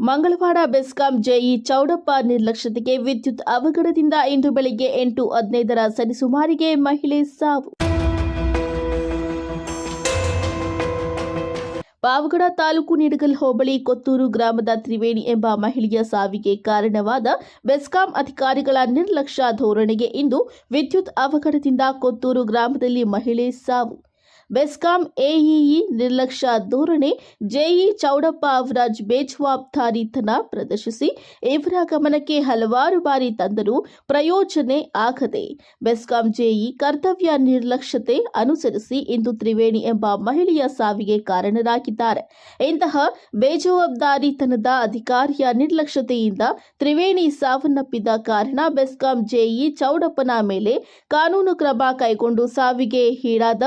ಮಂಗಳವಾರ ಬೆಸ್ಕಾಂ ಜೆಇ ಚೌಡಪ್ಪ ನಿರ್ಲಕ್ಷ್ಯತೆಗೆ ವಿದ್ಯುತ್ ಅವಘಡದಿಂದ ಇಂದು ಬೆಳಗ್ಗೆ ಎಂಟು ಹದಿನೈದರ ಸರಿಸುಮಾರಿಗೆ ಮಹಿಳೆ ಸಾವು. ಪಾವಗಡ ತಾಲೂಕು ನಿಡಗಲ್ ಹೋಬಳಿ ಕೊತ್ತೂರು ಗ್ರಾಮದ ತ್ರಿವೇಣಿ ಎಂಬ ಮಹಿಳೆಯ ಸಾವಿಗೆ ಕಾರಣವಾದ ಬೆಸ್ಕಾಂ ಅಧಿಕಾರಿಗಳ ನಿರ್ಲಕ್ಷ್ಯ ಧೋರಣೆಗೆ ಇಂದು ವಿದ್ಯುತ್ ಅವಘಡದಿಂದ ಕೊತ್ತೂರು ಗ್ರಾಮದಲ್ಲಿ ಮಹಿಳೆ ಸಾವು. ಬೆಸ್ಕಾಂ ಎಇಇ ನಿರ್ಲಕ್ಷ್ಯ ಧೋರಣೆ ಜೆಇ ಚೌಡಪ್ಪ ಅವರ ಬೇಜವಾಬ್ದಾರಿತನ ಪ್ರದರ್ಶಿಸಿ ಇವರ ಗಮನಕ್ಕೆ ಹಲವಾರು ಬಾರಿ ತಂದರೂ ಪ್ರಯೋಜನೆ ಆಗದೆ. ಬೆಸ್ಕಾಂ ಜೆಇ ಕರ್ತವ್ಯ ನಿರ್ಲಕ್ಷ್ಯತೆ ಅನುಸರಿಸಿ ಇಂದು ತ್ರಿವೇಣಿ ಎಂಬ ಮಹಿಳೆಯ ಸಾವಿಗೆ ಕಾರಣರಾಗಿದ್ದಾರೆ. ಇಂತಹ ಬೇಜವಾಬ್ದಾರಿತನದ ಅಧಿಕಾರಿಯ ನಿರ್ಲಕ್ಷ್ಯತೆಯಿಂದ ತ್ರಿವೇಣಿ ಸಾವನ್ನಪ್ಪಿದ ಕಾರಣ ಬೆಸ್ಕಾಂ ಜೆಇ ಚೌಡಪ್ಪನ ಮೇಲೆ ಕಾನೂನು ಕ್ರಮ ಕೈಗೊಂಡು ಸಾವಿಗೆ ಈಡಾದ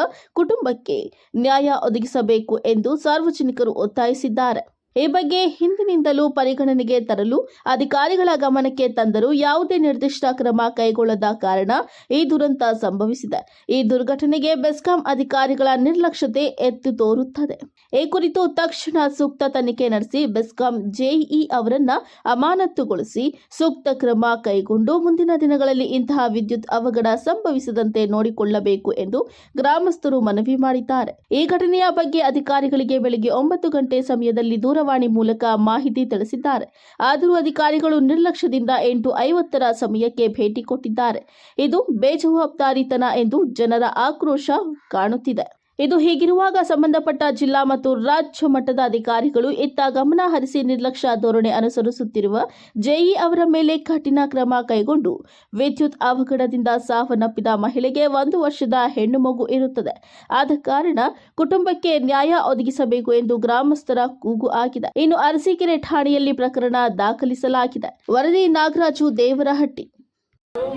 ಕುಟುಂಬಕ್ಕೆ ನ್ಯಾಯ ಒದಗಿಸಬೇಕು ಎಂದು ಸಾರ್ವಜನಿಕರು ಒತ್ತಾಯಿಸಿದ್ದಾರೆ. ಈ ಬಗ್ಗೆ ಹಿಂದಿನಿಂದಲೂ ಪರಿಗಣನೆಗೆ ತರಲು ಅಧಿಕಾರಿಗಳ ಗಮನಕ್ಕೆ ತಂದರೂ ಯಾವುದೇ ನಿರ್ದಿಷ್ಟ ಕ್ರಮ ಕೈಗೊಳ್ಳದ ಕಾರಣ ಈ ದುರಂತ ಸಂಭವಿಸಿದೆ. ಈ ದುರ್ಘಟನೆಗೆ ಬೆಸ್ಕಾಂ ಅಧಿಕಾರಿಗಳ ನಿರ್ಲಕ್ಷ್ಯತೆ ಎತ್ತು ತೋರುತ್ತದೆ. ಈ ಕುರಿತು ತಕ್ಷಣ ಸೂಕ್ತ ತನಿಖೆ ನಡೆಸಿ ಬೆಸ್ಕಾಂ ಜೆಇ ಅವರನ್ನ ಅಮಾನತುಗೊಳಿಸಿ ಸೂಕ್ತ ಕ್ರಮ ಕೈಗೊಂಡು ಮುಂದಿನ ದಿನಗಳಲ್ಲಿ ಇಂತಹ ವಿದ್ಯುತ್ ಅವಘಡ ಸಂಭವಿಸದಂತೆ ನೋಡಿಕೊಳ್ಳಬೇಕು ಎಂದು ಗ್ರಾಮಸ್ಥರು ಮನವಿ ಮಾಡಿದ್ದಾರೆ. ಈ ಘಟನೆಯ ಬಗ್ಗೆ ಅಧಿಕಾರಿಗಳಿಗೆ ಬೆಳಗ್ಗೆ ಒಂಬತ್ತು ಗಂಟೆ ಸಮಯದಲ್ಲಿ ದೂರವಾಣಿ ಮೂಲಕ ಮಾಹಿತಿ ತಿಳಿಸಿದ್ದಾರೆ. ಆದರೂ ಅಧಿಕಾರಿಗಳು ನಿರ್ಲಕ್ಷ್ಯದಿಂದ ಎಂಟು ಐವತ್ತರ ಸಮಯಕ್ಕೆ ಭೇಟಿ ಕೊಟ್ಟಿದ್ದಾರೆ. ಇದು ಬೇಜವಾಬ್ದಾರಿತನ ಎಂದು ಜನರ ಆಕ್ರೋಶ ಕಾಣುತ್ತಿದೆ. ಇದು ಹೀಗಿರುವಾಗ ಸಂಬಂಧಪಟ್ಟ ಜಿಲ್ಲಾ ಮತ್ತು ರಾಜ್ಯ ಮಟ್ಟದ ಅಧಿಕಾರಿಗಳು ಇತ್ತ ಗಮನ ಹರಿಸಿ ನಿರ್ಲಕ್ಷ್ಯ ಧೋರಣೆ ಅನುಸರಿಸುತ್ತಿರುವ ಜೆಇ ಅವರ ಮೇಲೆ ಕಠಿಣ ಕ್ರಮ ಕೈಗೊಂಡು ವಿದ್ಯುತ್ ಅವಘಡದಿಂದ ಸಾವನ್ನಪ್ಪಿದ ಮಹಿಳೆಗೆ ಒಂದು ವರ್ಷದ ಹೆಣ್ಣು ಮಗು ಇರುತ್ತದೆ. ಆದ ಕಾರಣ ಕುಟುಂಬಕ್ಕೆ ನ್ಯಾಯ ಒದಗಿಸಬೇಕು ಎಂದು ಗ್ರಾಮಸ್ಥರ ಕೂಗು ಆಗಿದೆ. ಇನ್ನು ಅರಸೀಕೆರೆ ಠಾಣೆಯಲ್ಲಿ ಪ್ರಕರಣ ದಾಖಲಿಸಲಾಗಿದೆ. ವರದಿ ನಾಗರಾಜು ದೇವರಹಟ್ಟಿ.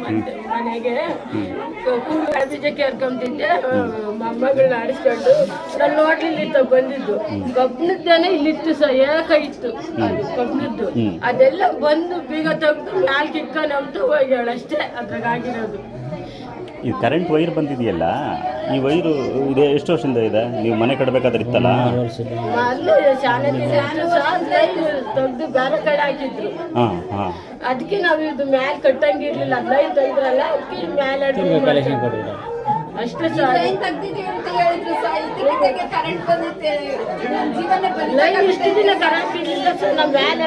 ಮತ್ತೆ ಮನೆಗೆ ಕೂಡು ಬೀಜ ಕೇರ್ಕೊಂತಿದ್ದೆ ಮೊಮ್ಮಗಳನ್ನ ಆಡಿಸ್ಕೊಂಡು. ನಾನು ನೋಡ್ಲಿಲ್ಲ ಇತ್ತ ಬಂದಿದ್ದು. ಕಬ್ಬಣದ್ದೇನೆ ಇಲ್ಲಿತ್ತು ಸ ಏಕ ಇತ್ತು ಅದು ಕಬ್ಬಣದ್ದು. ಅದೆಲ್ಲ ಬಂದು ಬೀಗ ತೆಗ್ದು ಮ್ಯಾಲ್ ಕಿಕ್ಕ ನಮ್ದು ಹೋಗ್ಯಾಳ ಅಷ್ಟೇ ಅದ್ರಾಗಿರೋದು ಈ ಕರೆಂಟ್ ವೈರ್ ಬಂದಿದೆಯಲ್ಲ? ಈ ವೈರು ಇದೆ ಎಷ್ಟು ವರ್ಷದಿಂದ ಇದೆ? ನೀವು ಮನೆ ಕಟ್ಟಬೇಕಾದ್ರೆ ಇತ್ತಲ್ಲ? ತೆಗ್ದು ಬೇರೆ ಕಡೆ ಹಾಕಿದ್ರು. ಹಾಂ ಹಾಂ. ಅದಕ್ಕೆ ನಾವು ಇದು ಮ್ಯಾಲ್ ಕಟ್ಟಂಗಿರ್ಲಿಲ್ಲ ಅಲ್ಲ ಇದ್ರಲ್ಲ ಅದಕ್ಕೆ ಮ್ಯಾಲ್ ಅಷ್ಟೇ ಸರ್. ಲೈನ್ ಇಷ್ಟು ದಿನ ಕರೆಂಟ್ ಇರ್ಲಿಲ್ಲ ಸರ್ ಮ್ಯಾಲ್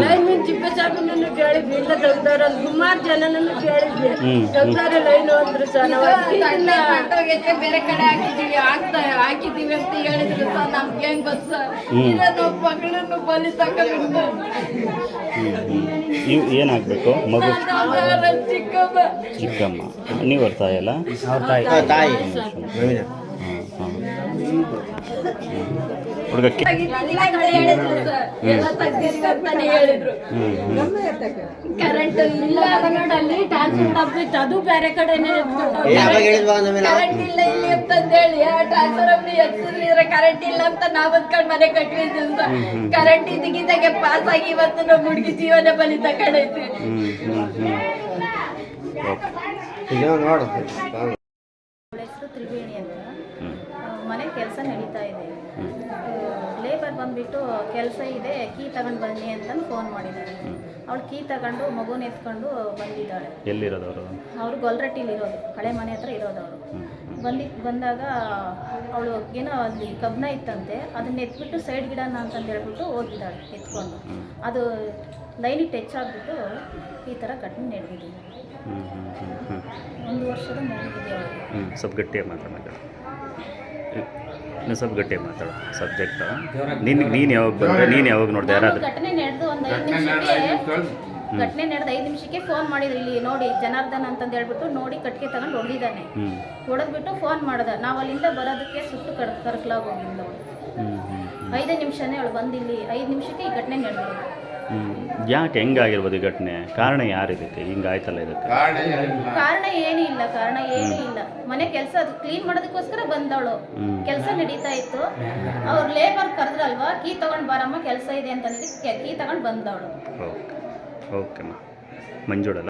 ಲೈನ್ ಕೇಳಿದ್ವಿ ಇಲ್ಲ ತೆಗ್ದಾರ ಸುಮಾರು ಜನನನ್ನು ಕೇಳಿದ್ವಿ. ತೆಗ್ದಾರ ಲೈನ್ ಅಂದ್ರು ಸರ್ ನಾವು ಬೇರೆ ಕಡೆ ಹಾಕಿದೀವಿ ಆಗ್ತಾ ಹಾಕಿದೀವಿ ಅಂತ ಹೇಳಿದ್ರು ಸರ್ ನಮ್ಗೆ ಹೆಂಗ್ ಗೊತ್ತ ಸರ್? ಇಲ್ಲ ನಾವು ಮಗಳನ್ನು ಬಲಿ ತಗೊಂಡು ಇವು ಏನಾಗಬೇಕು? ಮಗು? ಚಿಕ್ಕಮ್ಮ. ಚಿಕ್ಕಮ್ಮ. ನೀವು ತಾಯಿ ತಾಯಿ. ಹಾಂ ಹಾಂ ಹುಡುಗಕ್ಕೆ ಎಲ್ಲ ಕಡೆ ಹೇಳಿದ್ರು ಸರ್ ಎಲ್ಲ ತೆಗ್ದಿದ್ದೀವಿ ಅಂತಾನೆ ಕರೆಂಟ್ ಇಲ್ಲ ಕನ್ನಡಲ್ಲಿ ಟ್ರಾನ್ಸ್ಫರ್ ಅದು ಬೇರೆ ಕಡೆನೆ ಕರೆಂಟ್ ಇಲ್ಲ ಇಲ್ಲಿ ಅಂತಂದ್ ಹೇಳಿ ಟ್ರಾನ್ಸ್ಫರ್ ಎತ್ತಿದ್ರೆ ಕರೆಂಟ್ ಇಲ್ಲ ಅಂತ ನಾವ್ ಅಂದ್ಕೊಂಡ್ ಮನೆ ಕಟ್ಟಿದ್ವಿ ಸರ್ ಕರೆಂಟ್ ಇದ್ದಕ್ಕಿದ್ದಾಗೆ ಪಾಸ್ ಆಗಿ ಇವತ್ತು ನಮ್ಮ ಹುಡುಗಿ ಜೀವನ ಬಲಿ ತಕೊಂಡೈತಿ ಈಗ ನನ್ನ ಹೆಸರು ತ್ರಿವೇಣಿ ಅಂತ ಆ, ಮನೆ ಕೆಲಸ ನಡೀತಾ ಇದೆ ಲೇಬರ್ ಬಂದ್ಬಿಟ್ಟು ಕೆಲಸ ಇದೆ ಕೀ ತಗೊಂಡು ಬನ್ನಿ ಅಂತಂದು ಫೋನ್ ಮಾಡಿದ್ದಾರೆ. ಅವಳು ಕೀ ತಗೊಂಡು ಮಗುನ ಎತ್ಕೊಂಡು ಬಂದಿದ್ದಾಳೆ. ಎಲ್ಲಿರೋದವರು? ಅವರು ಗೊಲ್ರಟ್ಟಿಲಿ ಇರೋದು ಹಳೆ ಮನೆ ಹತ್ರ ಇರೋದು ಅವರು ಬಂದಿ ಬಂದಾಗ ಅವಳು ಏನೋ ಅಲ್ಲಿ ಕಬ್ಬನ ಇತ್ತಂತೆ ಅದನ್ನ ಎತ್ಬಿಟ್ಟು ಸೈಡ್ ಗಿಡನ ಅಂತಂದು ಹೇಳ್ಬಿಟ್ಟು ಹೋಗಿದ್ದಾಳೆ ಎತ್ಕೊಂಡು. ಅದು ಲೈನಿಗೆ ಟಚ್ ಆಗಿಬಿಟ್ಟು ಈ ಥರ ಘಟನೆ ನಡೆದಿದೆ. ಒಂದು ವರ್ಷದ ಮಗುವಿದೆ ಸ್ವಲ್ಪ ಗಟ್ಟಿಯಾಗಿ ಮಾತಾಡ ಇನ್ನು ಸ್ವಲ್ಪ ಗಟ್ಟಿ ಮಾತಾಡ ಸಬ್ಜೆಕ್ಟ್ ನಿನ್ ನೀನು ಯಾವಾಗ ಬಂದ್ರೆ ನೀನು ಯಾವಾಗ ನೋಡಿದೆ? ಯಾರಾದ್ರೂ? ಘಟನೆ ನಡೆದು ಒಂದು ಐದು ನಿಮಿಷಕ್ಕೆ ಘಟನೆ ನಡೆದು ಐದು ನಿಮಿಷಕ್ಕೆ ಫೋನ್ ಮಾಡಿದ್ರು. ಇಲ್ಲಿ ನೋಡಿ ಜನಾರ್ದನ್ ಅಂತಂದು ಹೇಳ್ಬಿಟ್ಟು ನೋಡಿ ಕಟ್ಟಿಗೆ ತಗೊಂಡು ಹೊಡೆದಿದ್ದಾನೆ. ಹ್ಞೂ ಹೊಡೆದ್ಬಿಟ್ಟು ಫೋನ್ ಮಾಡ್ದೆ. ನಾವು ಅಲ್ಲಿಂದ ಬರೋದಕ್ಕೆ ಸುಟ್ಟು ಕಡ್ ಕರ್ಕಲಾಗಿ ಹ್ಞೂ ಐದೇ ನಿಮಿಷನೇ ಅವಳು ಬಂದಿಲ್ಲಿ. ಐದು ನಿಮಿಷಕ್ಕೆ ಈ ಘಟನೆ ನಡೆದಿದೆ. ಹ್ಞೂ ಯಾಕೆ ಹೆಂಗಾಗಿರ್ಬೋದು ಈ ಘಟನೆ? ಕಾರಣ ಯಾರು ಇದಕ್ಕೆ? ಹಿಂಗಾಯ್ತಲ್ಲ ಇದಕ್ಕೆ? ಕಾರಣ ಏನೂ ಇಲ್ಲ ಕಾರಣ ಏನೂ ಇಲ್ಲ. ಮನೆ ಕೆಲಸ ಅದು ಕ್ಲೀನ್ ಮಾಡೋದಕ್ಕೋಸ್ಕರ ಬಂದವಳು. ಕೆಲಸ ನಡೀತಾ ಇತ್ತು. ಅವ್ರು ಲೇಬರ್ ಕರೆದ್ರಲ್ವಾ? ಕೀ ತಗೊಂಡು ಬಾರಮ್ಮ ಕೆಲಸ ಇದೆ ಅಂತ ಕೀ ತಗೊಂಡು ಬಂದವಳು. ಓಕೆ. ಓಕೆಮ್ಮ ಮಂಜುಳಲ್ಲ?